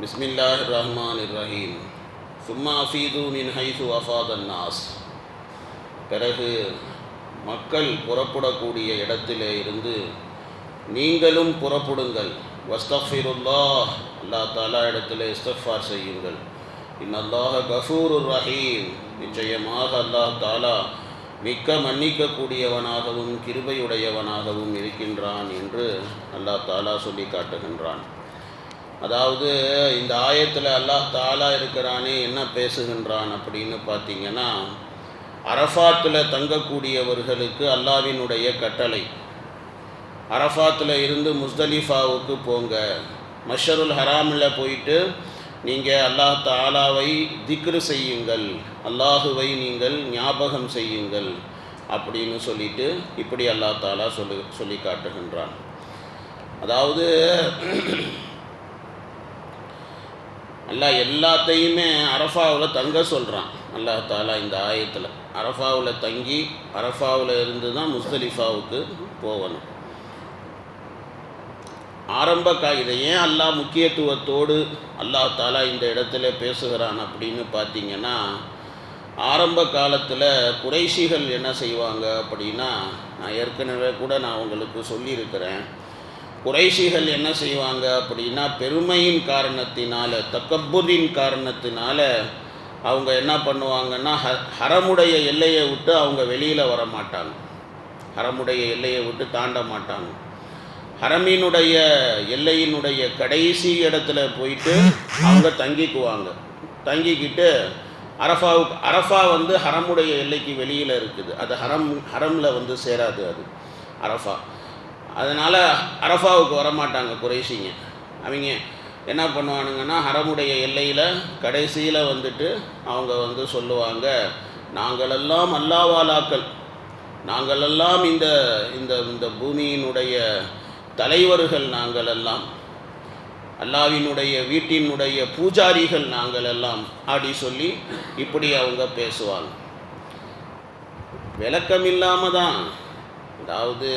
பிஸ்மில்லாஹ் ரஹ்மான் இர்ரஹீம் சும்மா அஃபீது மின் ஹைசு அஃபாதன் நாஸ் பிறகு மக்கள் புறப்படக்கூடிய இடத்திலே இருந்து நீங்களும் புறப்படுங்கள். வஸ்தஃபிருல்லா அல்லா தாலா இடத்திலே இஸ்தஃபார் செய்யுங்கள். இன்னல்லாஹ கஃபூரு ரஹீம் நிச்சயமாக அல்லாஹ் தாலா மிக்க மன்னிக்கக்கூடியவனாகவும் கிருபையுடையவனாகவும் இருக்கின்றான் என்று அல்லா தாலா சொல்லி காட்டுகின்றான். அதாவது இந்த ஆயத்தில் அல்லாஹ் தாலா இருக்கிறானே என்ன பேசுகின்றான் அப்படின்னு பார்த்தீங்கன்னா அரஃபாத்தில் தங்கக்கூடியவர்களுக்கு அல்லாவினுடைய கட்டளை. அரஃபாத்தில் இருந்து முஸ்தலிஃபாவுக்கு போங்க. மஷருல் ஹராமில் போயிட்டு நீங்கள் அல்லாஹ் தாலாவை திக்ரு செய்யுங்கள். அல்லாஹுவை நீங்கள் ஞாபகம் செய்யுங்கள் அப்படின்னு சொல்லிட்டு இப்படி அல்லாஹ் தாலா சொல்லு சொல்லி காட்டுகின்றான். அதாவது அல்லா எல்லாத்தையுமே அரஃபாவில் தங்க சொல்கிறான் அல்லா தாலா இந்த ஆயத்தில். அரஃபாவில் தங்கி அரஃபாவில் இருந்து தான் முஸ்தலிஃபாவுக்கு போகணும். ஆரம்ப கா இதை ஏன் அல்லா முக்கியத்துவத்தோடு அல்லாஹ் தாலா இந்த இடத்துல பேசுகிறான் அப்படின்னு பார்த்தீங்கன்னா ஆரம்ப காலத்தில் குறைஷிகள் என்ன செய்வாங்க அப்படின்னா நான் ஏற்கனவே கூட நான் உங்களுக்கு சொல்லியிருக்கிறேன். குறைஷிகள் என்ன செய்வாங்க அப்படின்னா பெருமையின் காரணத்தினால தக்கப்புரின் காரணத்தினால அவங்க என்ன பண்ணுவாங்கன்னா ஹ ஹரமுடைய எல்லையை விட்டு அவங்க வெளியில் வர மாட்டாங்க ஹரமுடைய எல்லையை விட்டு தாண்ட மாட்டாங்க. ஹரமினுடைய எல்லையினுடைய கடைசி இடத்துல போயிட்டு அவங்க தங்கிக்குவாங்க. தங்கிக்கிட்டு அரஃபாவுக்கு அரஃபா வந்து ஹரமுடைய எல்லைக்கு வெளியில் இருக்குது. அது ஹரம் ஹரமில் வந்து சேராது அது. அரஃபா. அதனால் அரஃபாவுக்கு வரமாட்டாங்க குறைசிங்க அவங்க என்ன பண்ணுவானுங்கன்னா ஹரமுடைய எல்லையில் கடைசியில் வந்துட்டு அவங்க வந்து சொல்லுவாங்க நாங்களெல்லாம் அல்லாவாலாக்கள் நாங்களெல்லாம் இந்த இந்த இந்த பூமியினுடைய தலைவர்கள் நாங்கள் எல்லாம் அல்லாவினுடைய வீட்டினுடைய பூஜாரிகள் நாங்கள் எல்லாம் அப்படி சொல்லி இப்படி அவங்க பேசுவாங்க. விளக்கம் இல்லாமல் தான் அதாவது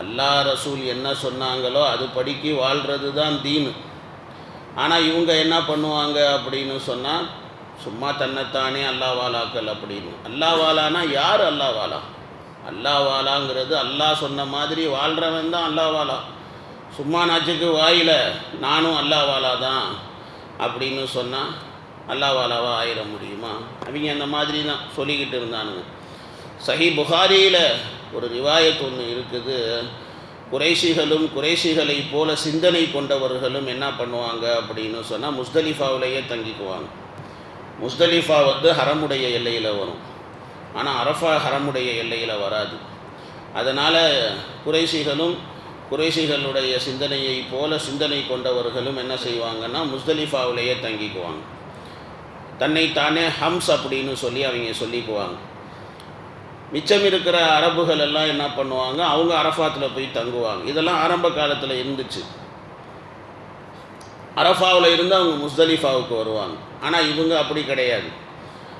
அல்லா ரசூல் என்ன சொன்னாங்களோ அது படிக்கி வாழ்கிறது தான். தீனு ஆனால் இவங்க என்ன பண்ணுவாங்க அப்படின்னு சொன்னால் சும்மா தன்னைத்தானே அல்லாவாலாக்கள் அப்படின்னு. அல்லாவாலானா யார் அல்லாவாலா அல்லாவாலாங்கிறது அல்லாஹ் சொன்ன மாதிரி வாழ்கிறவன் தான் அல்லாவாலா சும்மா நாச்சுக்கு வாயில் நானும் அல்லாவாலா தான் அப்படின்னு சொன்னால் அல்லாவாலாவாக ஆயிட முடியுமா? அவங்க அந்த மாதிரி தான் சொல்லிக்கிட்டு இருந்தானுங்க. சஹி புகாரியில் ஒரு ரிவாயத் ஒன்று இருக்குது. குறைஷிகளும் குறைஷிகளை போல சிந்தனை கொண்டவர்களும் என்ன பண்ணுவாங்க அப்படின்னு சொன்னால் முஸ்தலிஃபாவிலேயே தங்கிக்குவாங்க. முஸ்தலிஃபா வந்து ஹரமுடைய எல்லையில் வரும். ஆனால் அரஃபா ஹரமுடைய எல்லையில் வராது. அதனால் குறைஷிகளும் குறைஷிகளுடைய சிந்தனையை போல சிந்தனை கொண்டவர்களும் என்ன செய்வாங்கன்னா முஸ்தலிஃபாவிலேயே தங்கிக்குவாங்க. தன்னைத்தானே ஹம்ஸ் அப்படின்னு சொல்லி அவங்க சொல்லிக்குவாங்க. மிச்சம் இருக்கிற அரபுகள் எல்லாம் என்ன பண்ணுவாங்க? அவங்க அரஃபாத்தில் போய் தங்குவாங்க. இதெல்லாம் ஆரம்ப காலத்தில் இருந்துச்சு. அரஃபாவில் இருந்து அவங்க முஸ்தலிஃபாவுக்கு வருவாங்க. ஆனால் இவங்க அப்படி கிடையாது.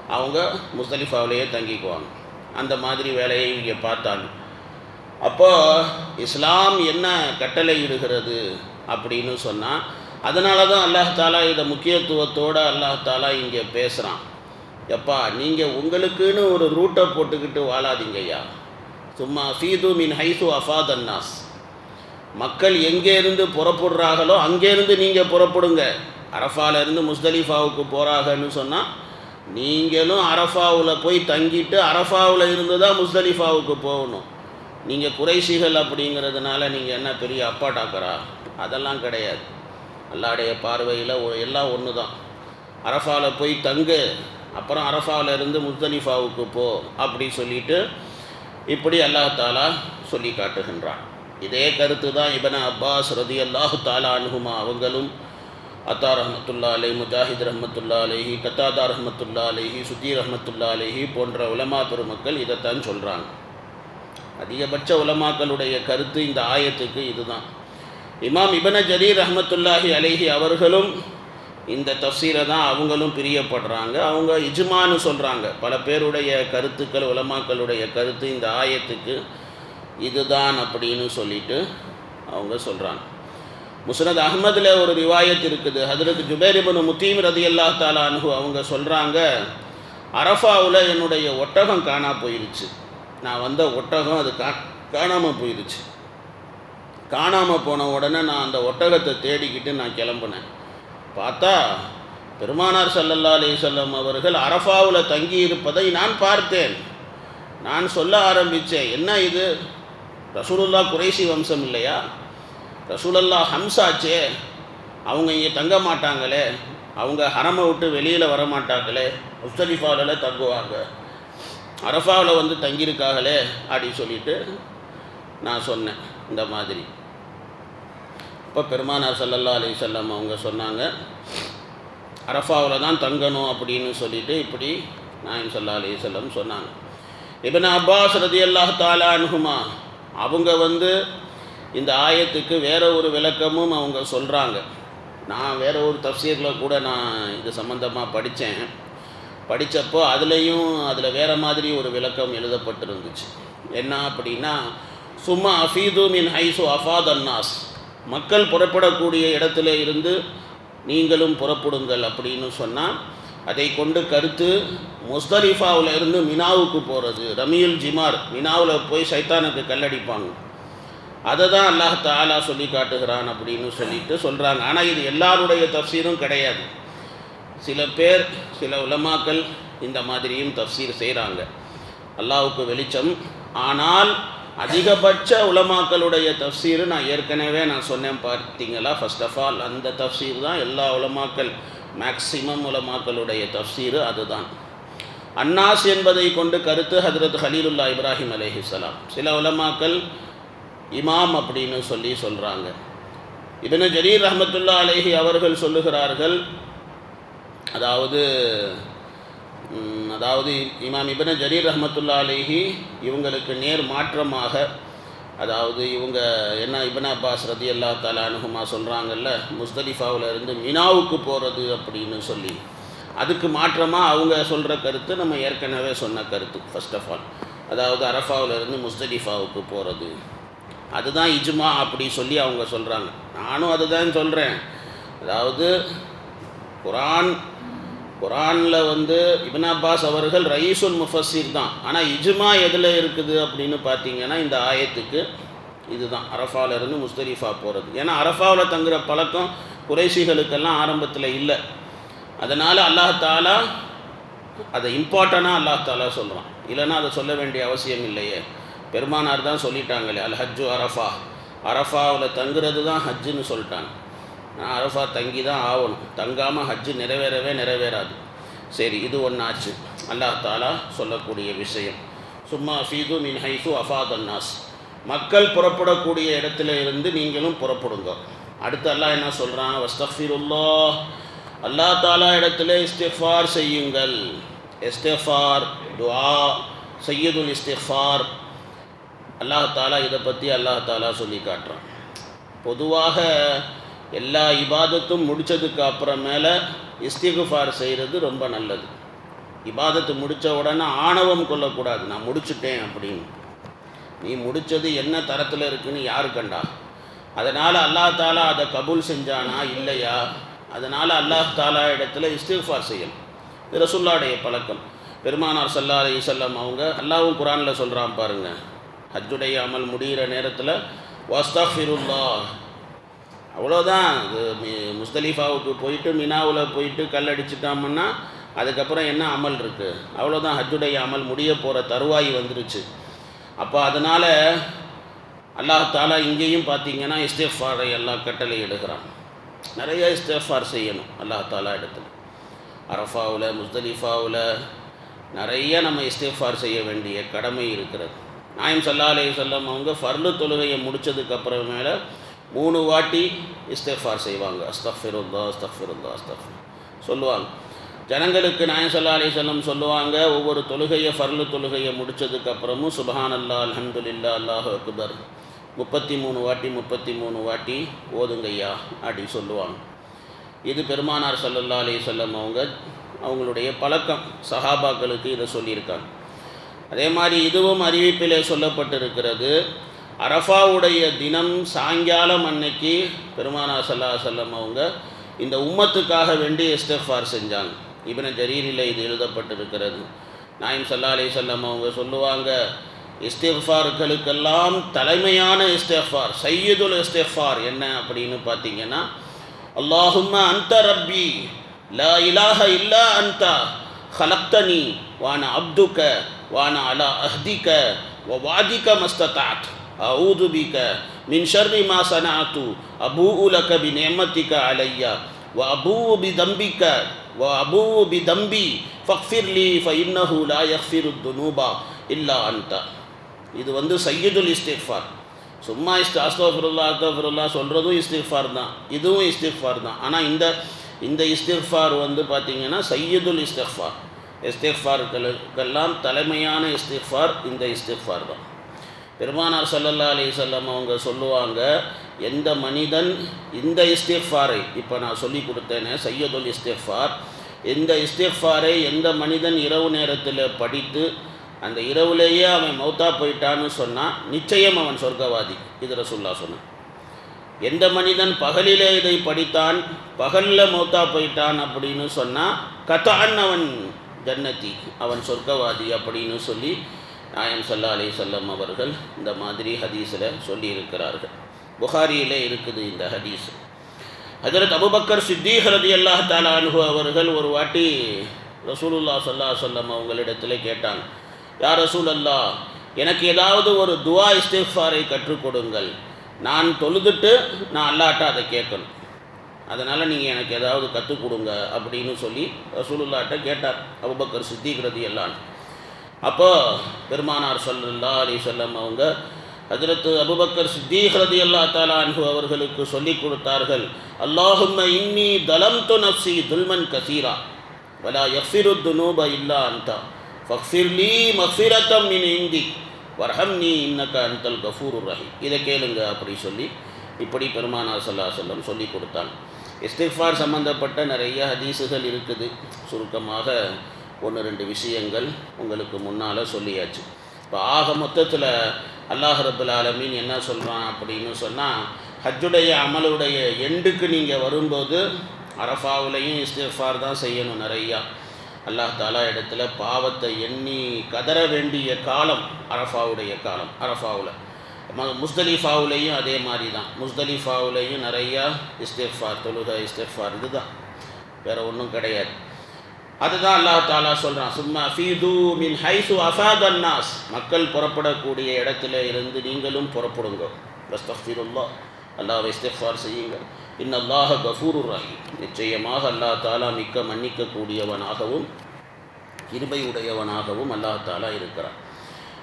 அவங்க முஸ்தலிஃபாவிலேயே தங்கிக்குவாங்க. அந்த மாதிரி வேலையை இங்கே பார்த்தாங்க. அப்போது இஸ்லாம் என்ன கட்டளை இடுகிறது அப்படின்னு சொன்னால் அதனால தான் அல்லாஹ் தாலா இதை முக்கியத்துவத்தோடு அல்லாஹாலா இங்கே பேசுகிறான் எப்பா நீங்கள் உங்களுக்குன்னு ஒரு ரூட்டை போட்டுக்கிட்டு வாழாதீங்கய்யா. சும்மா ஃபீது மின் ஹைசு அஃபாத் அன்னாஸ். மக்கள் எங்கேருந்து புறப்படுறாங்களோ அங்கேருந்து நீங்கள் புறப்படுங்க. அரஃபாலேருந்து முஸ்தலிஃபாவுக்கு போகிறாங்கன்னு சொன்னால் நீங்களும் அரஃபாவில் போய் தங்கிட்டு அரஃபாவில் இருந்து தான் முஸ்தலிஃபாவுக்கு போகணும். நீங்கள் குறைசிகள் அப்படிங்கிறதுனால நீங்கள் என்ன பெரிய அப்பா டாக்கரா அதெல்லாம் கிடையாது. அல்லாடைய பார்வையில் எல்லாம் ஒன்று தான் அரஃபாவில் போய் தங்கு. அப்புறம் அரஃபாவில் இருந்து முஸ்தலிஃபாவுக்கு போ அப்படி சொல்லிட்டு இப்படி அல்லாஹ் தாலா சொல்லி காட்டுகின்றான். இதே கருத்து தான் இபன அப்பாஸ் ரதி அல்லாஹு தாலா அனுகுமா அவங்களும் அத்தா ரஹமத்துல்லா அலை முஜாஹித் ரஹமத்துல்லா அலேஹி கத்தாதா ரஹமத்துல்லா அலேஹி சுத்தி ரஹமத்துல்லா அலேஹி போன்ற உலமா பெருமக்கள் இதைத்தான் சொல்கிறாங்க அதிகபட்ச உலமாக்களுடைய கருத்து இந்த ஆயத்துக்கு இதுதான். இமாம் இபன ஜரீர் ரஹமத்துல்லாஹி அலேஹி அவர்களும் இந்த தஃசீரை தான் அவங்களும் பிரியப்படுறாங்க. அவங்க இஜ்மான்னு சொல்கிறாங்க பல பேருடைய கருத்துக்கள் உலமாக்களுடைய கருத்து இந்த ஆயத்துக்கு இதுதான் அப்படின்னு சொல்லிட்டு அவங்க சொல்கிறாங்க முசனத் அஹ்மதில் ஒரு ரிவாயத் இருக்குது. ஹதரத் ஜுபேரிபனு முத்தீம் ரதி அல்லா தாலானு அவங்க சொல்கிறாங்க அரஃபாவில் என்னுடைய ஒட்டகம் காணா போயிருச்சு. நான் வந்த ஒட்டகம் அது கா காணாமல் போயிருச்சு. காணாமல் போன உடனே நான் அந்த ஒட்டகத்தை தேடிக்கிட்டு நான் கிளம்புனேன். பார்த்தா பெருமானார் சல்லல்லா அலைஹி வஸல்லம் அவர்கள் அரஃபாவில் தங்கி இருப்பதை நான் பார்த்தேன். நான் சொல்ல ஆரம்பித்தேன் என்ன இது? ரசூலுல்லா குறைசி வம்சம் இல்லையா? ரசூலல்லா ஹம்சாச்சே அவங்க இங்கே தங்க மாட்டாங்களே? அவங்க ஹரமை விட்டு வெளியில் வர மாட்டாங்களே? முஸ்தலிஃபாவில் தங்குவாங்க. அரஃபாவில் வந்து தங்கியிருக்காங்களே? அப்படின்னு சொல்லிட்டு நான் சொன்னேன் இந்த மாதிரி. அப்போ பெருமானார் சல்லல்லா அலி சொல்லம் அவங்க சொன்னாங்க அரஃபாவில் தான் தங்கணும் அப்படின்னு சொல்லிட்டு இப்படி நாயம் சல்லா அலி சொல்லம் சொன்னாங்க. இப்னு அப்பாஸ் ரதியல்லாஹு தாலா அனுகுமா அவங்க வந்து இந்த ஆயத்துக்கு வேற ஒரு விளக்கமும் அவங்க சொல்கிறாங்க நான் வேற ஒரு தப்சீரில் கூட நான் இது சம்மந்தமாக படித்தேன் படித்தப்போ அதுலேயும் அதில் வேறு மாதிரி ஒரு விளக்கம் எழுதப்பட்டிருந்துச்சு. என்ன அப்படின்னா சும்மா அஃபீது மின் ஹைசு அஃபாத் அன்னாஸ். மக்கள் புறப்படக்கூடிய இடத்துல இருந்து நீங்களும் புறப்படுங்கள் அப்படின்னு சொன்னால் அதை கொண்டு கருத்து முஸ்தலிஃபாவில் இருந்து மினாவுக்கு போகிறது ரமியுல் ஜிமார் மினாவில் போய் சைத்தானுக்கு கல்லடிப்பாங்க. அதை தான் அல்லாஹ் தாலா சொல்லி காட்டுகிறான் அப்படின்னு சொல்லிட்டு சொல்கிறாங்க ஆனால் இது எல்லாருடைய தஃசீரும் கிடையாது. சில பேர் சில உலமாக்கள் இந்த மாதிரியும் தஃசீர் செய்கிறாங்க அல்லாவுக்கு வெளிச்சம். ஆனால் அதிகபட்ச உலமாக்களுடைய தஃசீர் நான் ஏற்கனவே நான் சொன்னேன் பார்த்தீங்களா? ஃபர்ஸ்ட் ஆஃப் ஆல் அந்த தஃசீர் தான் எல்லா உலமாக்கள் மேக்சிமம் உலமாக்களுடைய தஃசீர் அதுதான். அன்னாஸ் என்பதை கொண்டு கருத்து ஹதரத் ஹலீலுல்லா இப்ராஹிம் அலேஹிஸ்லாம் சில உலமாக்கள் இமாம் அப்படின்னு சொல்லி சொல்கிறாங்க இதனை ஜரீர் ரஹமத்துல்லா அலேஹி அவர்கள் சொல்லுகிறார்கள் அதாவது அதாவது இமாம் இபன ஜரீர் ரஹமத்துல்லா அலைஹி இவங்களுக்கு நேர் மாற்றமாக அதாவது இவங்க என்ன இப்னு அப்பாஸ் ரதி அல்லா தாலா அனுகுமா சொல்கிறாங்கல்ல முஸ்தலிஃபாவில் இருந்து மினாவுக்கு போகிறது அப்படின்னு சொல்லி. அதுக்கு மாற்றமாக அவங்க சொல்கிற கருத்து நம்ம ஏற்கனவே சொன்ன கருத்து ஃபர்ஸ்ட் ஆஃப் ஆல் அதாவது அரஃபாவில் இருந்து முஸ்தலிஃபாவுக்கு போகிறது அதுதான் இஜ்மா அப்படி சொல்லி அவங்க சொல்கிறாங்க நானும் அதுதான் சொல்கிறேன் அதாவது குரான் குரானில் வந்து இபின் அப்பாஸ் அவர்கள் ரயீசுல் முஃபஸீர் தான். ஆனால் இஜ்மா எதில் இருக்குது அப்படின்னு பார்த்தீங்கன்னா இந்த ஆயத்துக்கு இதுதான். அரஃபாவிலேருந்து முஸ்தரீஃபா போகிறது ஏன்னா அரஃபாவில் தங்குற பழக்கம் குறைசிகளுக்கெல்லாம் ஆரம்பத்தில் இல்லை. அதனால் அல்லாஹாலா அதை இம்பார்ட்டனாக அல்லாஹாலா சொல்கிறான் இல்லைன்னா அதை சொல்ல வேண்டிய அவசியம் இல்லையே. பெருமானார் தான் சொல்லிட்டாங்களே அல் ஹஜ்ஜு அரஃபா. அரஃபாவில் தங்குறது தான் ஹஜ்ஜுன்னு சொல்லிட்டாங்க. அரஃபா தங்கி தான் ஆகணும். தங்காமல் ஹஜ்ஜு நிறைவேறவே நிறைவேறாது. சரி இது ஒன்றாச்சு அல்லாஹ் தாலா சொல்லக்கூடிய விஷயம். சும்மா ஃபீது மின் ஹைசு அஃபாதன்னாஸ் மக்கள் புறப்படக்கூடிய இடத்துல இருந்து நீங்களும் புறப்படுங்க. அடுத்து அல்லாஹ் என்ன சொல்கிறான் வஸ்தஃபிருல்லா அல்லாஹ் தாலா இடத்துல இஸ்திஃபார் செய்யுங்கள். இஸ்திஃபார் துஆ சையதுல் இஸ்திஃபார். அல்லாஹ் தாலா இதை பற்றி அல்லாஹ் தாலா சொல்லி காட்டுறான். பொதுவாக எல்லா இபாதத்தும் முடித்ததுக்கு அப்புறமேல இஸ்திகுஃபார் செய்கிறது ரொம்ப நல்லது. இபாதத்து முடித்த உடனே ஆணவம் கொள்ளக்கூடாது. நான் முடிச்சுட்டேன் அப்படின்னு. நீ முடித்தது என்ன தரத்தில் இருக்குன்னு யாரு கண்டா? அதனால் அல்லாஹ் தாலா அதை கபூல் செஞ்சானா? இல்லையா? அதனால் அல்லாஹ் தாலா இடத்துல இஸ்திஃபார் செய்யணும். இது ரசுல்லாடைய பழக்கம். பெருமானார் சல்லா அலி சொல்லம் அவங்க அல்லாவும் குரானில் சொல்கிறான் பாருங்கள் ஹஜ்ஜுடைய அமல் முடிகிற நேரத்தில் வஸ்தஃபிருல்லா அவ்வளோதான் இது முஸ்தலிஃபாவுக்கு போயிட்டு மினாவில் போயிட்டு கல் அடிச்சிட்டோம்னா அதுக்கப்புறம் என்ன அமல் இருக்குது அவ்வளோதான் ஹஜ்ஜுடைய அமல் முடிய போகிற தருவாய் வந்துருச்சு. அப்போ அதனால் அல்லாஹத்தாலாக இங்கேயும் பார்த்தீங்கன்னா இஸ்தேஃபாரை எல்லாம் கட்டளை எடுக்கிறான். நிறைய இஸ்தேஃபார் செய்யணும் அல்லாஹாலா இடத்துல. அரஃபாவில் முஸ்தலிஃபாவில் நிறைய நம்ம இஸ்தேஃபார் செய்ய வேண்டிய கடமை இருக்கிறது. நாயம் சல்லா அலைஹி அவங்க ஃபர்லு தொழுகையை முடிச்சதுக்கப்புறமேல் மூணு வாட்டி இஸ்தஃபார் செய்வாங்க. அஸ்தஃபிருல்லா அஸ்தஃபிருல்லா அஸ்தஃபிர். சொல்லுவாங்க. ஜனங்களுக்கு நாயம் சல்லா அலைஹி சொல்லுவாங்க ஒவ்வொரு தொழுகையை ஃபர்லு தொழுகையை முடித்ததுக்கப்புறமும் சுபஹான் அல்லா அலமதுல்லா அல்லாஹ் அக்பர். முப்பத்தி மூணு வாட்டி முப்பத்தி மூணு வாட்டி ஓதுங்கய்யா அப்படி சொல்லுவாங்க. இது பெருமானார் சல்லல்லா அலைஹி அவங்க அவங்களுடைய பழக்கம். சஹாபாக்களுக்கு இதை சொல்லியிருக்காங்க. அதே மாதிரி இதுவும் அறிவிப்பிலே சொல்லப்பட்டிருக்கிறது அரஃபாவுடைய தினம் சாயங்காலம் அன்னைக்கு பெருமானா சல்லா செல்லம் அவங்க இந்த உம்மத்துக்காக வேண்டி இஸ்தஃபார் செஞ்சாங்க. இவன ஜரீரில் இது எழுதப்பட்டிருக்கிறது. நாயம் சல்லா அலி செல்லம் அவங்க சொல்லுவாங்க இஸ்திஃபார்களுக்கெல்லாம் தலைமையான இஸ்திஃபார் சையதுல் இஸ்திஃபார் என்ன அப்படின்னு பார்த்தீங்கன்னா அல்லாஹும் அந்த ரப்பி லா இலாஹ இல்லா அந்த ஹலப்தனி வான அப்துக்க வான அலா அஹ்திக்க வாதிக்க மஸ்ததாத். அவுது பிக மின் ஷர்ரி மா அபூ உலக பி நேமத்திக அலையா வ அபூ பி தம்பிக்க வ அபூ பி தம்பி ஃபக்ஃபிர்லி ஃப இன்னஹு லா யஃபிரு துனூபா இல்லா அன்டா இது வந்து சையதுல் இஸ்திஃபார் சும்மா இஸ்து அஸ்தோஃபருல்லா அஸ்தோஃபருல்லா சொல்கிறதும் இஸ்திஃபார் தான். இதுவும் இஸ்திஃபார் தான். ஆனால் இந்த இந்த இஸ்திஃபார் வந்து பார்த்திங்கன்னா சையதுல் இஸ்திஃபார் இஸ்திஃபார்களுக்கெல்லாம் தலைமையான இஸ்திஃபார் இந்த இஸ்திஃபார் தான். பெருமானார் சல்லல்லா அலி சொல்லம் அவங்க சொல்லுவாங்க எந்த மனிதன் இந்த இஸ்திஃபாரை இப்போ நான் சொல்லி கொடுத்தேனே சையதுல் இஸ்திஃபார். இந்த இஸ்திஃபாரை எந்த மனிதன் இரவு நேரத்தில் படித்து அந்த இரவுலேயே அவன் மௌத்தா போயிட்டான்னு சொன்னால் நிச்சயம் அவன் சொர்க்கவாதி இது ரசுல்லா சொன்னான். எந்த மனிதன் பகலிலே இதை படித்தான் பகலில் மௌத்தா போயிட்டான் அப்படின்னு சொன்னால் கதான் அவன் ஜன்னதி அவன் சொர்க்கவாதி அப்படின்னு சொல்லி நாயம் சல்லா அலி சொல்லம் அவர்கள் இந்த மாதிரி ஹதீஸில் சொல்லியிருக்கிறார்கள். புகாரியிலே இருக்குது இந்த ஹதீஸ். ஹஜரத் அபுபக்கர் சித்தீக் ரதி அல்லாஹ் அனுகு அவர்கள் ஒரு வாட்டி ரசூலுல்லா சல்லா சொல்லம் அவங்களிடத்தில் கேட்டாங்க யார் ரசூல் அல்லா எனக்கு ஏதாவது ஒரு துவா இஸ்திஃபாரை கற்றுக் கொடுங்கள். நான் தொழுதுட்டு நான் அல்லாட்ட அதை கேட்கணும். அதனால் நீங்கள் எனக்கு ஏதாவது கற்றுக் கொடுங்க அப்படின்னு சொல்லி ரசூலுல்லாட்ட கேட்டார் அபுபக்கர் சித்திக்கிறது எல்லான்னு அப்போ பெருமானார் சொல்லல்லா அலி சொல்லம் அவங்க ஹஜரத்து அபுபக்கர் சித்தீஹ்ரதி அல்லா தாலா அன்பு அவர்களுக்கு சொல்லிக் கொடுத்தார்கள் அல்லாஹும்ம இன்னி தலம் து நப்சி துல்மன் கசீரா வலா யஃபிரு துனூப இல்லா அந்தா ஃபக்ஃபிர்லி மஃபிரத்தம் மின் இந்தி வர்ஹம்னி இன்னக்க அந்தல் கஃபூருர் ரஹி இதை கேளுங்க அப்படி சொல்லி இப்படி பெருமானார் சல்லா சொல்லம் சொல்லி கொடுத்தான். இஸ்திஃபார் சம்மந்தப்பட்ட நிறைய ஹதீஸுகள் இருக்குது. சுருக்கமாக ஒன்று ரெண்டு விஷயங்கள் உங்களுக்கு முன்னால் சொல்லியாச்சு. இப்போ ஆக மொத்தத்தில் அல்லாஹ் ரபுல் ஆலமீன் என்ன சொல்கிறான் அப்படின்னு சொன்னால் ஹஜ்ஜுடைய அமலுடைய எண்டுக்கு நீங்கள் வரும்போது அரஃபாவுலையும் இஸ்திஃபார் தான் செய்யணும் நிறையா. அல்லாஹ் தாலா இடத்துல பாவத்தை எண்ணி கதற வேண்டிய காலம் அரஃபாவுடைய காலம் அரஃபாவில். முஸ்தலிஃபாவுலேயும் அதே மாதிரி தான். முஸ்தலிஃபாவுலேயும் நிறையா இஸ்திஃபார் தொழுக இஸ்திஃபார் இதுதான். வேறு ஒன்றும் கிடையாது. அதுதான் அல்லாஹ் தாலா சொல்கிறான் சும்மா ஃபீது மின் ஹைசு அஃபாதன்னாஸ் மக்கள் புறப்படக்கூடிய இடத்துல இருந்து நீங்களும் புறப்படுங்க. பஸ்தஃபிருல்லா அல்லாஹ் இஸ்திஃபார் செய்யுங்கள். இன்னல்லாஹ கஃபூரு ரஹீம். நிச்சயமாக அல்லாஹ் தாலா மிக்க மன்னிக்கக்கூடியவனாகவும் கிருபை உடையவனாகவும் அல்லாஹ் தாலா இருக்கிறான்.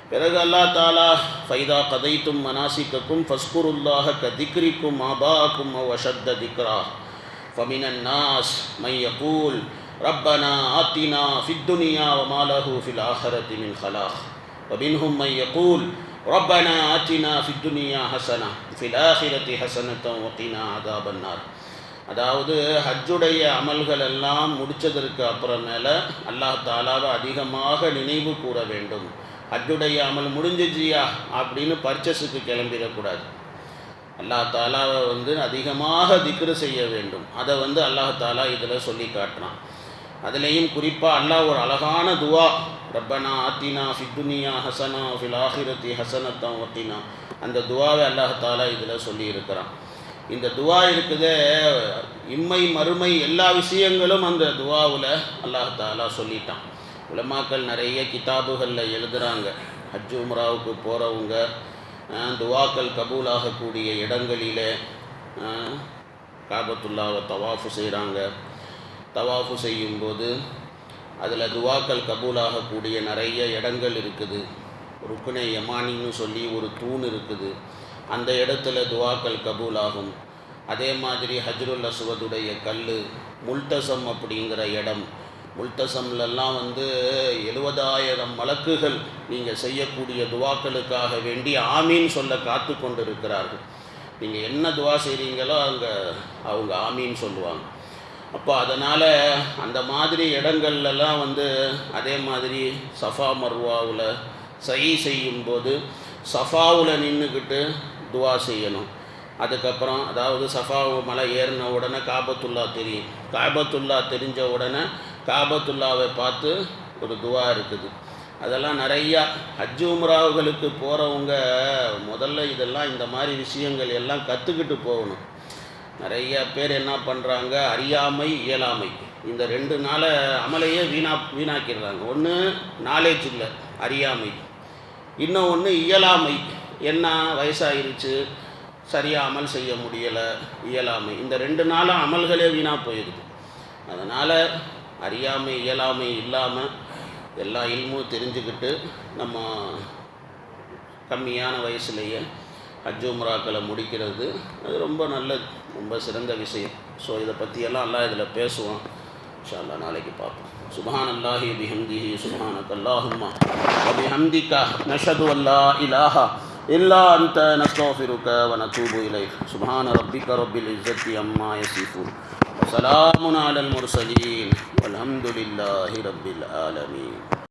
பிறகு அல்லாஹ் தாலா ஃபைதா கதைத்தும் மனாசிக்கக்கும் ஃபஸ்குருல்லாஹ கதிக்ரிக்கும் அபாக்கும் அவ் அஷத்த திக்ரா. ஃபமினன் நாஸ் மையகூல் ربنا آتنا في الدنيا وما له في الآخرة من خلاق ومنهم من يقول ربنا آتنا في الدنيا حسنة في الآخرة حسنة وقنا عذاب النار அதாவது ஹஜ்ஜுடைய அமல்கள் எல்லாம் முடித்ததற்கு அப்புறமேல அல்லாஹ் தாலாவை அதிகமாக நினைவு கூற வேண்டும் ஹஜ்ஜுடைய அமல் முடிஞ்சிச்சியா அப்படின்னு பர்ச்சஸுக்கு கிளம்பிடக்கூடாது அல்லாஹ் தாலாவை வந்து அதிகமாக திக்ரு செய்ய வேண்டும் அதை வந்து அல்லாஹ் தாலா இதில் சொல்லி காட்டுறான் அதுலேயும் குறிப்பாக அல்லாஹ் ஒரு அழகான துவா. ரப்பனா ஆத்தினா ஃபித்துனியா ஹசனா ஃபில் ஆஹிரத்தி ஹசனத்தம் ஒத்தினா அந்த துவாவை அல்லாஹாலா இதில் சொல்லியிருக்கிறான். இந்த துவா இருக்குது இம்மை மறுமை எல்லா விஷயங்களும் அந்த துவாவில் அல்லாஹாலா சொல்லிட்டான். உலமாக்கள் நிறைய கிதாபுகளில் எழுதுகிறாங்க ஹஜ் உம்ராவுக்கு போகிறவங்க துவாக்கள் கபூலாகக்கூடிய இடங்களில் காபத்துல்லாவை தவாஃபு செய்கிறாங்க தவாஃபு செய்யும்போது அதில் துவாக்கள் கபூலாகக்கூடிய நிறைய இடங்கள் இருக்குது. ருக்குனே யமானின்னு சொல்லி ஒரு தூண் இருக்குது. அந்த இடத்துல துவாக்கள் கபூலாகும். அதே மாதிரி ஹஜ்ருல் அசுவதுடைய கல் முல்தசம் அப்படிங்கிற இடம். முல்தசம்லெல்லாம் வந்து எழுபதாயிரம் மலக்குகள் நீங்கள் செய்யக்கூடிய துவாக்களுக்காக வேண்டி ஆமீன் சொல்ல காத்து கொண்டு இருக்கிறார்கள் நீங்கள் என்ன துவா செய்கிறீங்களோ அங்கே அவங்க ஆமீன் சொல்லுவாங்க. அப்போ அதனால் அந்த மாதிரி இடங்கள்லலாம் வந்து அதே மாதிரி சஃபா மர்வாவில் சை செய்யும்போது சஃபாவில் நின்றுக்கிட்டு துவா செய்யணும். அதுக்கப்புறம் அதாவது சஃபா மலை ஏறின உடனே காபத்துல்லா தெரியும். காபத்துல்லா தெரிஞ்ச உடனே காபத்துல்லாவை பார்த்து ஒரு துவா இருக்குது. அதெல்லாம் நிறையா ஹஜ்ஜு உம்ராவுகளுக்கு போகிறவங்க முதல்ல இதெல்லாம் இந்த மாதிரி விஷயங்கள் எல்லாம் கற்றுக்கிட்டு போகணும். நிறைய பேர் என்ன பண்ணுறாங்க அறியாமை இயலாமை. இந்த ரெண்டு நாளை அமலையே வீணா வீணாக்கிடுறாங்க. ஒன்று நாலேஜ் இல்லை அறியாமை. இன்னும் ஒன்று இயலாமை. என்ன வயசாகிருச்சு சரியாக அமல் செய்ய முடியலை இயலாமை. இந்த ரெண்டு நாளும் அமல்களே வீணாக போயிடுது. அதனால் அறியாமை இயலாமை இல்லாமல் எல்லா இல்மும் தெரிஞ்சுக்கிட்டு நம்ம கம்மியான வயசுலேயே ஹஜ்ஜு உம்ராக்களை முடிக்கிறது அது ரொம்ப நல்லது ரொம்ப சிறந்த விஷயம் ஸோ இதை பற்றியெல்லாம் எல்லாம் இதில் பேசுவோம் இன்ஷா அல்லாஹ் நாளைக்கு பார்ப்போம் சுபஹான் அல்லாஹி பிஹம்திஹி சுபஹானக் அல்லாஹும்மா வபிஹம்திக நஷது அல்லா இலாஹா இல்லா அன்த நஸ்தஃபிருக்க வனதூபு இலைக் சுபஹான ரப்பிக ரப்பில் இஸ்ஸத்தி அம்மா யசிஃபூன் وسلام على المرسلين والحمد لله رب العالمين